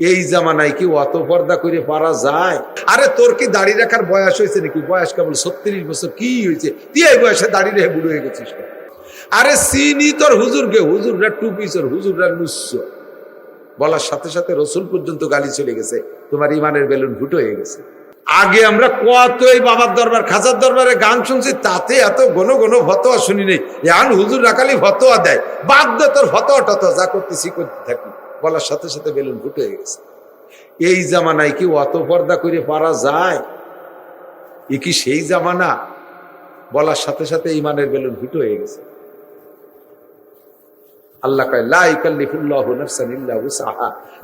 এই জামানায় কি অত পর্দা করে পারা যায়? আরে তোর কি দাড়ি রাখার বয়স হয়েছে নাকি? বয়স কেবল ছত্রিশ বছর, কি হয়েছে? তুই এই বয়সে দাড়ি রেখে বুড়ো হয়ে গেছিস আরে চিনি তোর হুজুরকে, হুজুররা টুপি তোর হুজুররা নুস্য। বলার সাথে সাথে রসুল পর্যন্ত গালি চলে গেছে, তোমার ইমানের বেলুন ফুটো হয়ে গেছে। আগে আমরা কত এই বাবার দরবার, খাজার দরবারে গান শুনছি, তাতে এত ঘন ঘন ফতোয়া শুনি নেই। এখন হুজুর রাখালি ফতোয়া দেয়। বাদ দে তোর ফতোয়া টতোয়া যা করতেছি, করতে থাকি। বলার সাথে সাথে বেলুন ফুটো হয়ে গেছে। এই জামানায় কি অত পর্দা করে পারা যায়? এ কি সেই জামানা? বলার সাথে সাথে ইমানের বেলুন ফুটো হয়ে গেছে। আল্লাহ কয়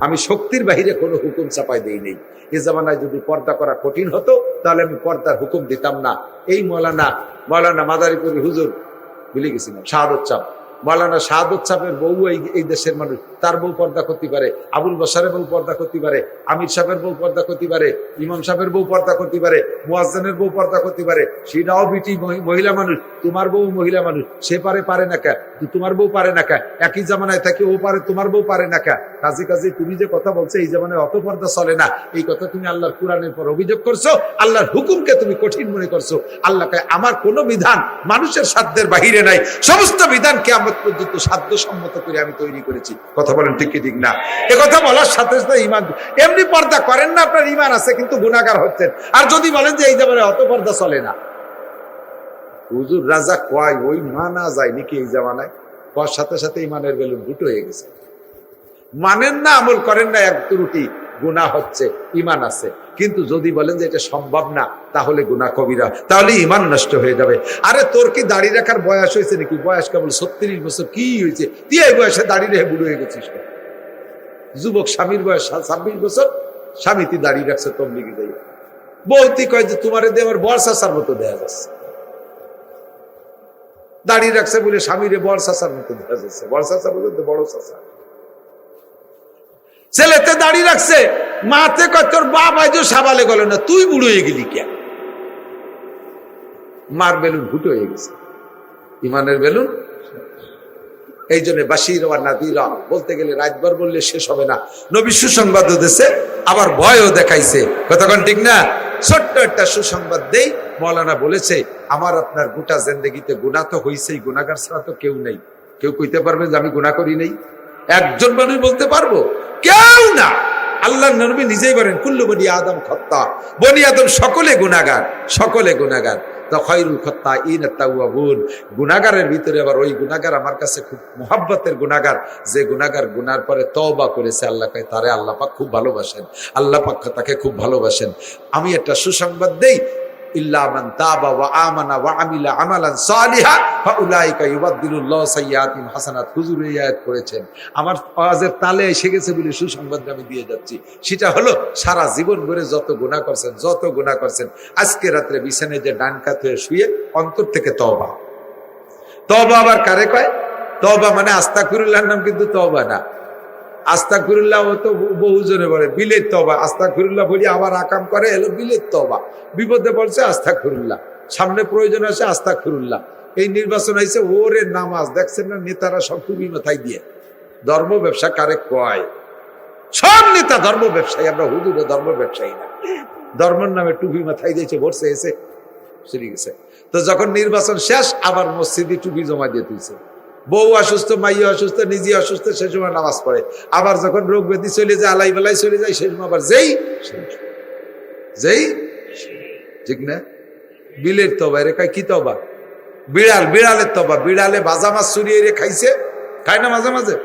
আমি শক্তির বাহিরে কোনো হুকুম চাপাই দেই নেই। এ জামানায় যদি পর্দা করা কঠিন হতো, তাহলে আমি পর্দার হুকুম দিতাম না। এই মৌলানা মৌলানা মাদারীপুরি হুজুর, ভুলে গেছিলাম চাপ মৌলানা শাহাদত চাপের বউ এই এই দেশের মানুষ। তার বউ পর্দা করতে পারে, আবুল বসারের বউ পর্দা করতে পারে, আমির সাহেবের বউ পর্দা করতে পারে, ইমাম সাহেবের বউ পর্দা করতে পারে, মুয়াজ্জানের বউ পর্দা করতে পারে। সেটাও বিটি মহিলা মানুষ, তোমার বউ মহিলা মানুষ, সে পারে পারে না কা? তোমার বউ পারে না কা? একই জামানায় থাকে, ও পারে, তোমার বউ পারে না কা? কাজে কাজে তুমি যে কথা বলছো, এই জামানায় অত পর্দা চলে না। এই কথা তুমি আল্লাহর কোরআনের পর অভিযোগ করছ, আল্লাহর হুকুমকে তুমি কঠিন মনে করছ। আল্লাহকে আমার কোনো বিধান মানুষের সাধ্যের বাহিরে নাই। সমস্ত বিধানকে আমার পর্যন্ত সাধ্য সম্মত করে আমি তৈরি করেছি। কথা বলেন ঠিক ঠিক না? এ কথা বলার সাথে সাথে ইমান এমনি পর্দা করেন না, আপনার ইমান আছে, কিন্তু গুণাগার হচ্ছেন। আর যদি বলেন যে এই জামানায় অত পর্দা চলে না। হুজুর রাজা কয়, ওই মানা যায় নাকি এই জামানায়? কর, সাথে সাথে ইমানের বেলুন দুটো হয়ে গেছে। মানেন না, আমল করেন না, এক ত্রুটি। গুণা হচ্ছে ইমান আছে। কিন্তু যদি বলেন যে এটা সম্ভব না, তাহলে গুণা কবিরা তাহলে ইমান নষ্ট হয়ে যাবে। আরে তোর কি দাড়ি রাখার বয়স হয়েছে নাকি? বয়স কেবল ছত্রিশ বছর, কি হয়েছে? তুই এই বয়সে দাড়ি রেখে বুড়ো হয়ে গেছিস যুবক স্বামীর বয়স ছাব্বিশ বছর, স্বামী তুই দাড়ি রাখছে তবলিগি দেয় বৌতি কয় যে তোমার দিয়ে আমার বর্ষাসার মতো দেয়া যাচ্ছে। দাঁড়িয়ে রাখছে বলে স্বামীরে বড় চাষার মতো দেখা যাচ্ছে। বড় চাষা বড় চাষা ছেলেতে দাঁড়িয়ে রাখছে, মাতে কয়, তোর বাপ আজ সাবালে গেল না, তুই বুড়ো হয়ে গেলি কে মার বেলুন ফুটো হয়ে গেছে। ইমানের বেলুন? এই জন্য বাসির আর নাদিরা, বলতে গেলে রাতভর বললে শেষ হবে না। নবী সুসংবাদ দিয়েছে আবার ভয়ও দেখাইছে। কতক্ষণ ঠিক না? ছোট্ট একটা সুসংবাদ দেই, মৌলানা বলেছে, আমার আপনার গোটা জেন্দেগিতে গুণা তো হইছেই গুণাগার ছাড়া তো কেউ নেই। কেউ কইতে পারবে যে আমি গুণা করি নেই? একজন মানুষ বলতে পারব? কেউ না। আল্লাহ নবী নিজেই বলেন, কুল্লু বনি আদম খত্তা। বনি আদম সকলে গুণাগার সকলে গুণাগার খত্তা গুনাগারের ভিতরে আবার ওই গুনাগার আমার কাছে খুব মোহাব্বতের গুনাগার যে গুনাগার পরে করেছে, আল্লাহ কয়, তারে আল্লাহ পাক খুব ভালোবাসেন। খুব ভালোবাসেন। আমি একটা সুসংবাদ দেই ইল্লা মান তাবা ওয়া আমানা ওয়া আমিলা আমালান সালিহা, ফাউলাইকা সাইয়্যাতিহিম হাসানাত। হুজুর এই আয়াত করেছেন। আমার আওয়াজের তালে এসে গেছে বলে সুসংবাদ আমি দিয়ে যাচ্ছি। সেটা হলো, সারা জীবন ভরে যত গুনাহ করছেন, যত গুনাহ করছেন, আজকে রাত্রে বিছানায় যে ডান কাত শুয়ে অন্তর থেকে তওবা। তওবা আবার কারে কয়? তওবা মানে আস্তাগফিরুল্লাহর নাম কিন্তু তওবা না। আস্তাগফিরুল্লাহ ও তো বহুজনে বলে বিলের তবা আস্তাগফিরুল্লাহ বলি আবার আকাম করে এলো বিলের তবা বিপদে পড়ছে আস্তাগফিরুল্লাহ। সামনে প্রয়োজন আছে আস্তাগফিরুল্লাহ। এই নির্বাচন হয়েছে, ওরে নামাজ। দেখছেন না, নেতারা সব টুপি মাথায় দিয়ে। ধর্ম ব্যবসা কারে কয়? সব নেতা ধর্ম ব্যবসায়ী, আমরা হুদুরে ধর্ম ব্যবসায়ী না। ধর্মের নামে টুপি মাথায় দিয়েছে, ভরসে এসে চলে গেছে। তো যখন নির্বাচন শেষ, আবার মসজিদে টুপি জমা দিয়ে তুলছে। বউ অসুস্থ মাইয়া অসুস্থ, নিজে অসুস্থ, সে সময় নামাজ পড়ে। আবার যখন রোগ ব্যাধি চলে যায়, আলাই বেলায় চলে যায় সে সময় আবার যেই যেই ঠিক না? বিলের তবা রে কয়, কি তবা? বিড়াল, বিড়ালের তবা। বিড়ালে বাজা মাছ চুরিয়ে রে খাইছে। খায় না মাঝে মাঝে?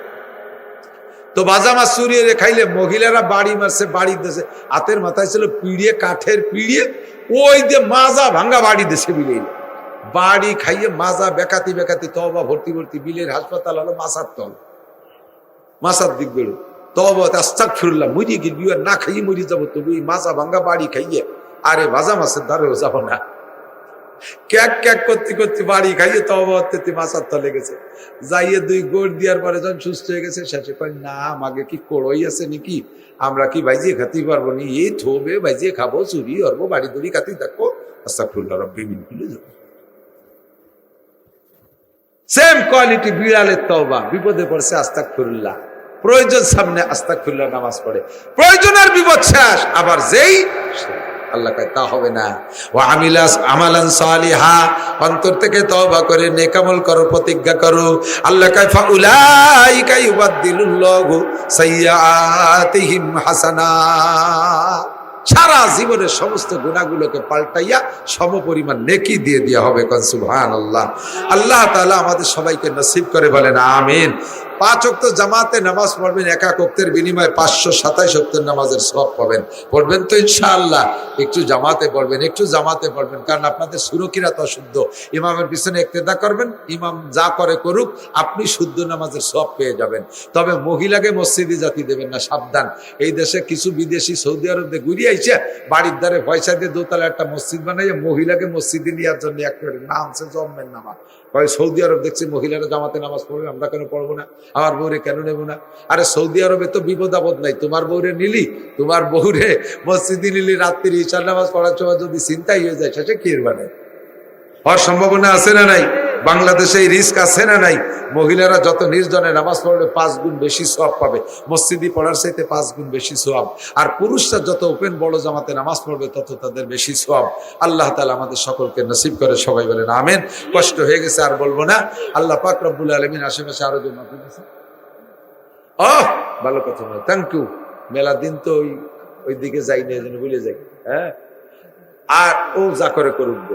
তো বাজা মাছ চুরিয়ে রে খাইলে মহিলারা বাড়ি মারছে, বাড়ি দিয়েছে হাতের মাথায় ছিল পিড়িয়ে, কাঠের পিড়িয়ে, ওই দিয়ে মাজা ভাঙ্গা বাড়ি দিয়েছে বিলে বাড়ি খাইয়ে মাজা বেকাতি বেকাতি তবা ভর্তি ভর্তি বিলের হাসপাতাল হলো মাসার তল। মাসার দিক বেরো তবা আস্তাক ফিরলাম মরিয়ে গিয়ে বিয়ে না খাইয়ে মরি যাব, তবু এই মাজা ভাঙ্গা বাড়ি খাইয়ে আরে ভাজা মাছের ধারেও যাব না। ক্যাক ক্যাক করতে করতে বাড়ি খাইয়ে তবা হতে মাসার তলে গেছে। যাইয়ে দুই গোড় দেওয়ার পরে যখন সুস্থ হয়ে গেছে, শেষে কয়, না, আমাকে কি কড়ই আছে নাকি? আমরা কি ভাইজিয়ে খাতেই পারব নি? এই থোবে ভাইজিয়ে খাব, চুরি হরবো বাড়ি দড়ি খাতেই থাকব আস্তাক ফুল্লা রব্বি মিন সেম কোয়ালিটি বিড়ালের তওবা বিপদে পড়ছে আস্তাক ফিরুল্লাহ প্রয়োজন সামনে আস্তা খুল্লা নামাজ পড়ে। প্রয়োজনের বিপদ শেষ। আবার যেই, আল্লাহ তা হবে না। আমালান তওবা করে নেকামল প্রতিজ্ঞা হাসানাত সারা জীবনের সমস্ত গুণাগুলোকে পাল্টাইয়া সম পরিমাণ নেকি দিয়ে দেওয়া হবে কন সুবহান আল্লাহ আল্লাহ তালা আমাদের সবাইকে নসিব করে বলেন, আমিন। পাঁচ অক্ত জামাতে নামাজ পড়বেন, একাক অক্তের বিনিময়ে পাঁচশো সাতাইশ অক্তের নামাজের সব পাবেন। পড়বেন তো ইনশাআল্লাহ। একটু জামাতে পড়বেন, একটু জামাতে পড়বেন, কারণ আপনাদের সুরকিরা তো অশুদ্ধ। ইমামের পিছনে একতেদা করবেন, ইমাম যা করে করুক, আপনি শুদ্ধ নামাজের সব পেয়ে যাবেন। তবে মহিলাকে মসজিদে জাতি দেবেন না, সাবধান। এই দেশে কিছু বিদেশি সৌদি আরবে ঘুরিয়ে আইছে, বাড়ির দ্বারে পয়সা দিয়ে দোতলা একটা মসজিদ বানাইয়ে মহিলাকে মসজিদে নেওয়ার জন্য একেবারে নাম সে জন্মের নামাজ। সৌদি আরব দেখছি মহিলারা জামাতে নামাজ পড়বে, আমরা কেন পড়ব না? আমার বউরে কেন নেব না? আরে সৌদি আরবে তো বিপদ আপদ নাই। তোমার বউরে নিলি, তোমার বউরে মসজিদে নিলি, রাত্রি ইশার নামাজ পড়ার সময় যদি চিন্তাই হয়ে যায় সেটা কি মানে হওয়ার সম্ভাবনা আছে না নাই? বাংলাদেশে এই রিস্ক আছে না নাই? মহিলারা যত নির্জনে নামাজ পড়বে পাঁচ গুণ বেশি সব পাবে। মসজিদি পড়ার চাইতে পাঁচ গুণ বেশি সব আর পুরুষরা যত ওপেন বড় জামাতে নামাজ পড়বে, তত তাদের বেশি সব আল্লাহ তালা আমাদের সকলকে নসিব করে সবাই বলেন, আমেন। কষ্ট হয়ে গেছে, আর বলব না। আল্লাহ পাক রব্বুল আলমিন আশেপাশে আরও জন্য ভালো কথা নয় থ্যাংক ইউ মেলা দিন তো ওই ওই দিকে যাই না ভুলে যাই। হ্যাঁ? আর ও যা করে করুক।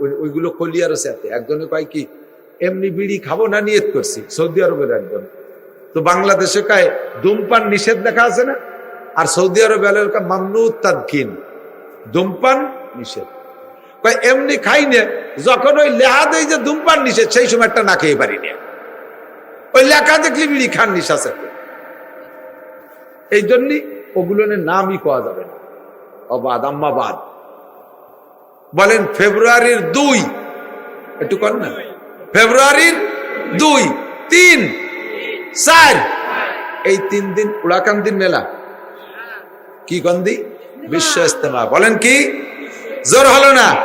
ওইগুলো কলিয়ার সাথে। একজনে কয় কি, এমনি বিড়ি খাব না, নিয়ত করছি। সৌদি আরবের একজন। তো বাংলাদেশে কায়, ধূমপান নিষেধ লেখা আছে না? আর সৌদি আরবে এলাকা মামনু তাদকিন। ধূমপান নিষেধ। কয়, এমনি খাই নে। যখন ওই লেহা দেয় যে ধূমপান নিষেধ, সেই সময় একটা না খেয়ে পারি না। ওই লেখা দেখলি বিড়ি খান নিশা আছে এই জন্যই ওগুলো নামই পাওয়া যাবে না। অবাদ আম্মাবাদ। বলেন ফেব্রুয়ারির দুই। একটু কর না। ফেব্রুয়ারির দুই, তিন, চার। এই তিন দিন, উড়াকান্দির মেলা। কি কন্দি? বিশ্ব ইস্তেমা বলেন কি? জোর হলো না।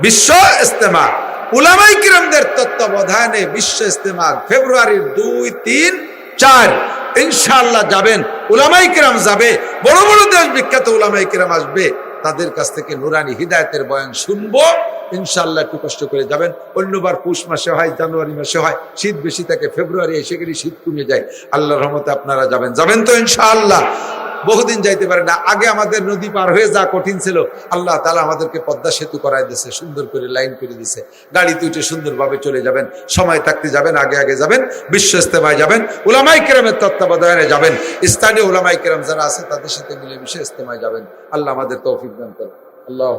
বিশ্ব ইস্তেমা উলামাই কিরমদের তত্ত্বাবধানে বিশ্ব ইস্তেমা ফেব্রুয়ারির দুই, তিন, চার। ইনশাআল্লাহ যাবেন। উলামাই কিরাম যাবে। বড় বড় দেশ বিখ্যাত উলামাই কিরাম আসবে। তাদের কাছ থেকে নুরানি হৃদায়তের বয়ান শুনব। ইনশাল্লাহ একটু কষ্ট করে যাবেন। অন্যবার পুষ মাসে হয়, জানুয়ারি মাসে হয়, শীত বেশি থাকে, ফেব্রুয়ারি এসে গেলে শীত কমে যায়। আল্লাহ রহমতে আপনারা যাবেন। যাবেন তো ইনশাআল্লাহ। বহুদিন যাইতে পারে না আগে আমাদের নদী পার হয়ে যা কঠিন ছিল আল্লাহ তালা আমাদেরকে পদ্মা সেতু করাই দিয়েছে সুন্দর করে লাইন করে দিছে গাড়ি তুইটে সুন্দরভাবে চলে যাবেন সময় থাকতে যাবেন আগে আগে যাবেন বিশ্ব ইস্তেমায় যাবেন উলামাই কেরামের তত্ত্বাবধানে যাবেন স্থানীয় উলামাই কেরাম যারা আছে তাদের সাথে মিলে মিশে ইস্তেমায় যাবেন আল্লাহ আমাদের তৌফিক দান করেন আল্লাহ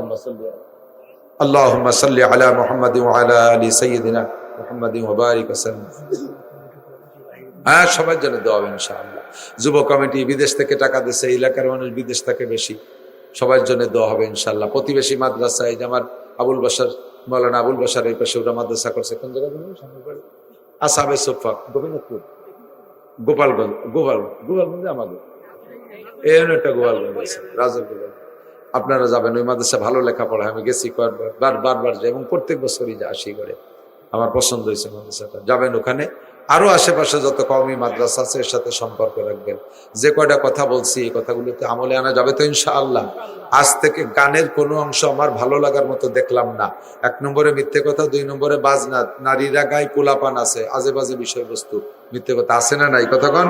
اللهم صل على محمد وعلى ال سيدنا محمد وبارك وسلم হ্যাঁ সবার জন্য দেওয়া হবে ইনশাআল্লাহ। যুব কমিটি বিদেশ থেকে টাকা দিচ্ছে এলাকার মানুষ বিদেশ থেকে বেশি। সবার জন্য দেওয়া হবে ইনশাআল্লাহ। প্রতিবেশী মাদ্রাসা, এই যে আমার আবুল বাসার মৌলানা আবুল বাসার এই পাশে ওরা মাদ্রাসা করছে। কোন জায়গায় সোফা, গোবিন্দপুর। গোপালগঞ্জ, গোপাল, গোপালগঞ্জে আমাদের। এই একটা গোপালগঞ্জ আছে গোপাল। আপনারা যাবেন, ওই মাদ্রাসা ভালো লেখাপড়া, আমি গেছি কয়েকবার, বার, বারবার যাই এবং প্রত্যেক বছরই যা আসি করে আমার পছন্দ হয়েছে মাদ্রাসাটা। যাবেন ওখানে আরও আশেপাশে যত কওমি মাদ্রাসা আছে এর সাথে সম্পর্ক রাখবেন। যে কয়টা কথা বলছি, এই কথাগুলোতে আমলে আনা যাবে তো ইনশাআল্লাহ। আজ থেকে গানের কোনো অংশ আমার ভালো লাগার মতো দেখলাম না। এক নম্বরে মিথ্যে কথা, দুই নম্বরে বাজনা, নারীরা গায়ে পোলাপান আছে, আজে বাজে বিষয়বস্তু। মিথ্যে কথা আছে না নাই? কতক্ষণ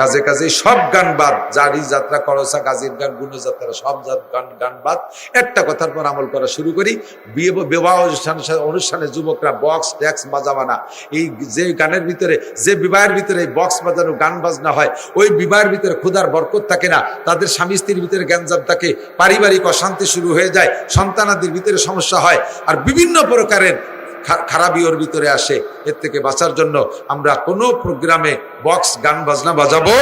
কাজে কাজে সব গান বাদ, জারি যাত্রা করসা গাজীর গান, গুণযাত্রা, সব গান গান বাদ। একটা কথার পর আমল করা শুরু করি। বিয়ে, বিবাহ অনুষ্ঠান, অনুষ্ঠানে যুবকরা বক্স ট্যাক্স বাজাবানা এই যে গানের ভিতরে যে বিবাহের ভিতরে বক্স বাজানো, গান বাজনা হয়, ওই বিবাহের ভিতরে ক্ষুধার বরকত থাকে না। তাদের স্বামী স্ত্রীর ভিতরে জ্ঞানজাব থাকে পারিবারিক অশান্তি শুরু হয়ে যায়, সন্তানাদির ভিতরে সমস্যা হয় আর বিভিন্ন প্রকারের খারাপি ওর ভিতরে আসে। এর থেকে বাঁচার জন্য আমরা কোনো প্রোগ্রামে বক্স গান, বাজনা বাজাবো